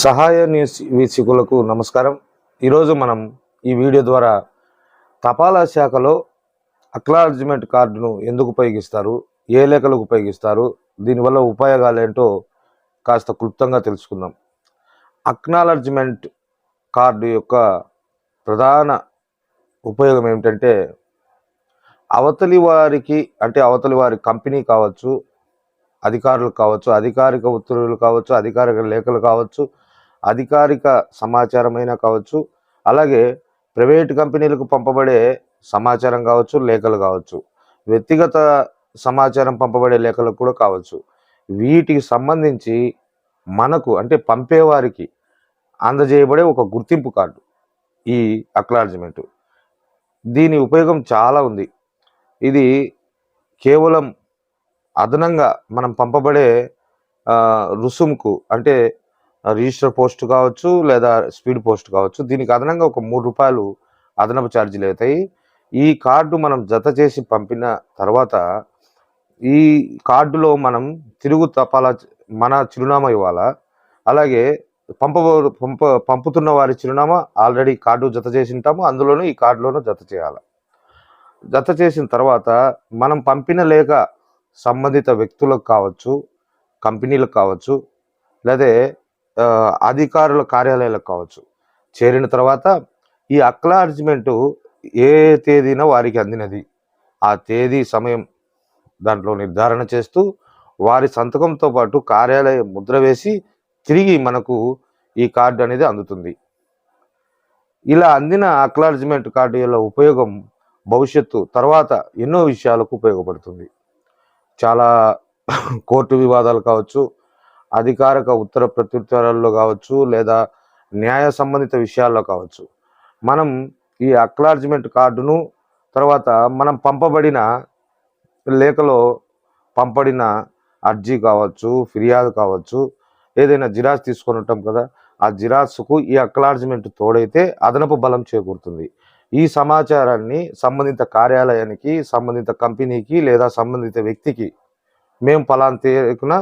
సహాయ న్యూస్ వీక్షకులకు నమస్కారం. ఈరోజు మనం ఈ వీడియో ద్వారా తపాలా శాఖలో అక్నాలజ్మెంట్ కార్డును ఎందుకు ఉపయోగిస్తారు? ఏ లేఖలకు ఉపయోగిస్తారు? దీనివల్ల ఉపయోగాలు ఏంటో కాస్త క్లుప్తంగా తెలుసుకుందాం. అక్నాలజ్మెంట్ కార్డు యొక్క ప్రధాన ఉపయోగం ఏమిటంటే అవతలి వారికి అంటే అవతలి వారి కంపెనీ కావచ్చు అధికారులు కావచ్చు అధికారిక ఉత్తర్వులు కావచ్చు అధికారిక లేఖలు కావచ్చు అధికారిక సమాచారమైనా కావచ్చు అలాగే ప్రైవేట్ కంపెనీలకు పంపబడే సమాచారం కావచ్చు లేఖలు కావచ్చు. వ్యక్తిగత సమాచారం పంపబడే లేఖలు కూడా కావచ్చు. వీటికి సంబంధించి మనకు అంటే పంపేవారికి అందజేయబడే ఒక గుర్తింపు కార్డు ఈ అక్నాలజ్మెంట్ దీని ఉపయోగం చాలా ఉంది. ఇది కేవలం అదనంగా మనం పంపబడే రుసుముకు అంటే రిజిస్టర్ పోస్ట్ కావచ్చు లేదా స్పీడ్ పోస్ట్ కావచ్చు దీనికి అదనంగా ఒక మూడు రూపాయలు అదనపు ఛార్జీలు అవుతాయి. ఈ కార్డు మనం జత చేసి పంపిన తర్వాత ఈ కార్డులో మనం తిరుగు తపాలా మన చిరునామా ఇవ్వాలా. అలాగే పంపబో పంప పంపుతున్న వారి చిరునామా ఆల్రెడీ కార్డు జత చేసి ఉంటాము అందులోనూ ఈ కార్డులోనూ జత చేయాలి. జత చేసిన తర్వాత మనం పంపిన లేఖ సంబంధిత వ్యక్తులకు కావచ్చు కంపెనీలకు కావచ్చు లేదా అధికారుల కార్యాలయాలకు కావచ్చు. చేరిన తర్వాత ఈ అక్లార్జ్మెంట్ ఏ తేదీన వారికి అందినది? ఆ తేదీ సమయం దాంట్లో నిర్ధారణ చేస్తూ వారి సంతకంతో పాటు కార్యాలయ ముద్ర వేసి తిరిగి మనకు ఈ కార్డు అనేది అందుతుంది. ఇలా అందిన అక్లార్జ్మెంట్ కార్డు యొక్క ఉపయోగం భవిష్యత్తు తర్వాత ఎన్నో విషయాలకు ఉపయోగపడుతుంది. చాలా కోర్టు వివాదాలు కావచ్చు అధికారిక ఉత్తర ప్రత్యుత్తరాల్లో కావచ్చు లేదా న్యాయ సంబంధిత విషయాల్లో కావచ్చు. మనం ఈ అక్లార్జ్మెంట్ కార్డును తర్వాత మనం పంపబడిన లేఖలో పంపడిన అర్జీ కావచ్చు ఫిర్యాదు కావచ్చు ఏదైనా జిరాక్స్ తీసుకొని ఉంటాం కదా ఆ జిరాక్స్కు ఈ అక్లార్జ్మెంట్ తోడైతే అదనపు బలం చేకూరుతుంది. ఈ సమాచారాన్ని సంబంధిత కార్యాలయానికి సంబంధిత కంపెనీకి లేదా సంబంధిత వ్యక్తికి మేము ఫలాంతేకున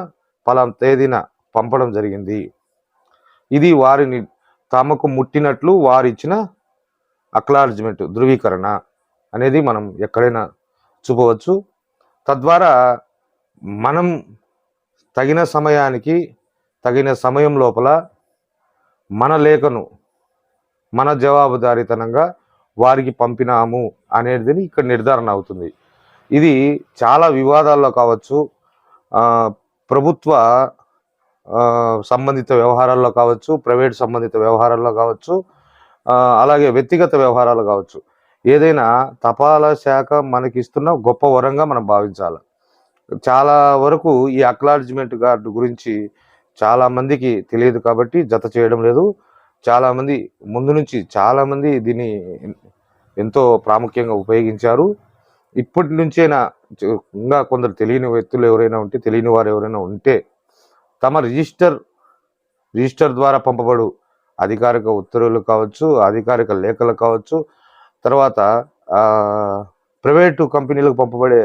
పలాం తేదీన పంపడం జరిగింది. ఇది వారిని తమకు ముట్టినట్లు వారు ఇచ్చిన అక్లార్జ్మెంట్ ధృవీకరణ అనేది మనం ఎక్కడైనా చూపవచ్చు. తద్వారా మనం తగిన సమయానికి తగిన సమయం లోపల మన లేఖను మన జవాబుదారీతనంగా వారికి పంపినాము అనేది ఇక్కడ నిర్ధారణ అవుతుంది. ఇది చాలా వివాదాల్లో కావచ్చు ప్రభుత్వ సంబంధిత వ్యవహారాల్లో కావచ్చు ప్రైవేట్ సంబంధిత వ్యవహారాల్లో కావచ్చు అలాగే వ్యక్తిగత వ్యవహారాలు కావచ్చు. ఏదైనా తపాలా శాఖ మనకి ఇస్తున్న గొప్ప వరంగా మనం భావించాలి. చాలా వరకు ఈ అక్లాడ్జ్మెంట్ కార్డు గురించి చాలామందికి తెలియదు కాబట్టి జత చేయడం లేదు. చాలామంది ముందు నుంచి చాలామంది దీన్ని ఎంతో ప్రాముఖ్యంగా ఉపయోగించారు. ఇప్పటి నుంచైనా ఇంకా కొందరు తెలియని వ్యక్తులు ఎవరైనా ఉంటే తెలియని వారు ఎవరైనా ఉంటే తమ రిజిస్టర్ రిజిస్టర్ ద్వారా పంపబడు అధికారిక ఉత్తర్వులు కావచ్చు అధికారిక లేఖలు కావచ్చు తర్వాత ప్రైవేటు కంపెనీలకు పంపబడే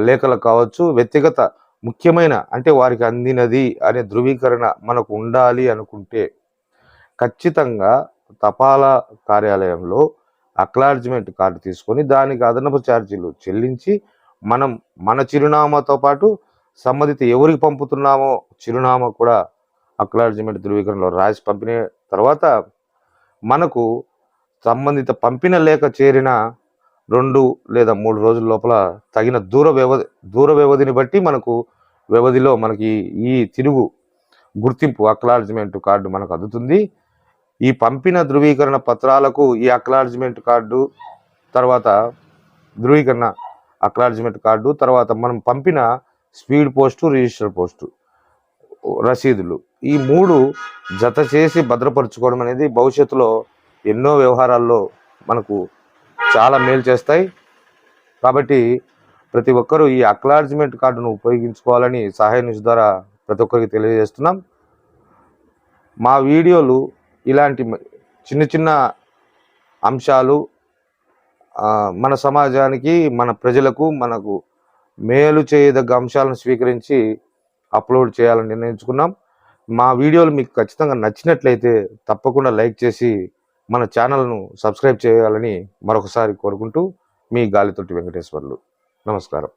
లేఖలు కావచ్చు వ్యక్తిగత ముఖ్యమైన అంటే వారికి అందినది అనే ధృవీకరణ మనకు ఉండాలి అనుకుంటే ఖచ్చితంగా తపాలా కార్యాలయంలో అక్లాడ్జ్మెంట్ కార్డు తీసుకొని దానికి అదనపు ఛార్జీలు చెల్లించి మనం మన చిరునామాతో పాటు సంబంధిత ఎవరికి పంపుతున్నామో చిరునామా కూడా అక్లాడ్జ్మెంట్ ధృవీకరణలో రాసి పంపిన తర్వాత మనకు సంబంధిత పంపిన లేఖ చేరిన రెండు లేదా మూడు రోజుల లోపల తగిన దూర వ్యవధి దూర వ్యవధిని బట్టి మనకు వ్యవధిలో మనకి ఈ తిరుగు గుర్తింపు అక్లార్జ్మెంట్ కార్డు మనకు అందుతుంది. ఈ పంపిన ధృవీకరణ పత్రాలకు ఈ అక్లార్జ్మెంట్ కార్డు తర్వాత ధృవీకరణ అక్లాడ్జ్మెంట్ కార్డు తర్వాత మనం పంపిన స్పీడ్ పోస్టు రిజిస్టర్ పోస్టు రసీదులు. ఈ మూడు జత చేసి భద్రపరచుకోవడం అనేది భవిష్యత్తులో ఎన్నో వ్యవహారాల్లో మనకు చాలా మేలు చేస్తాయి. కాబట్టి ప్రతి ఒక్కరూ ఈ అక్లాడ్జ్మెంట్ కార్డును ఉపయోగించుకోవాలని సహాయ న్యూస్ ద్వారా ప్రతి ఒక్కరికి తెలియజేస్తున్నాం. మా వీడియోలు ఇలాంటి చిన్న చిన్న అంశాలు మన సమాజానికి మన ప్రజలకు మనకు మేలు చేయదగ్గ అంశాలను స్వీకరించి అప్లోడ్ చేయాలని నిర్ణయించుకున్నాం. మా వీడియోలు మీకు ఖచ్చితంగా నచ్చినట్లయితే తప్పకుండా లైక్ చేసి మన ఛానల్ను సబ్స్క్రైబ్ చేయాలని మరొకసారి కోరుకుంటూ మీ గాలితోటి వెంకటేశ్వర్లు. నమస్కారం.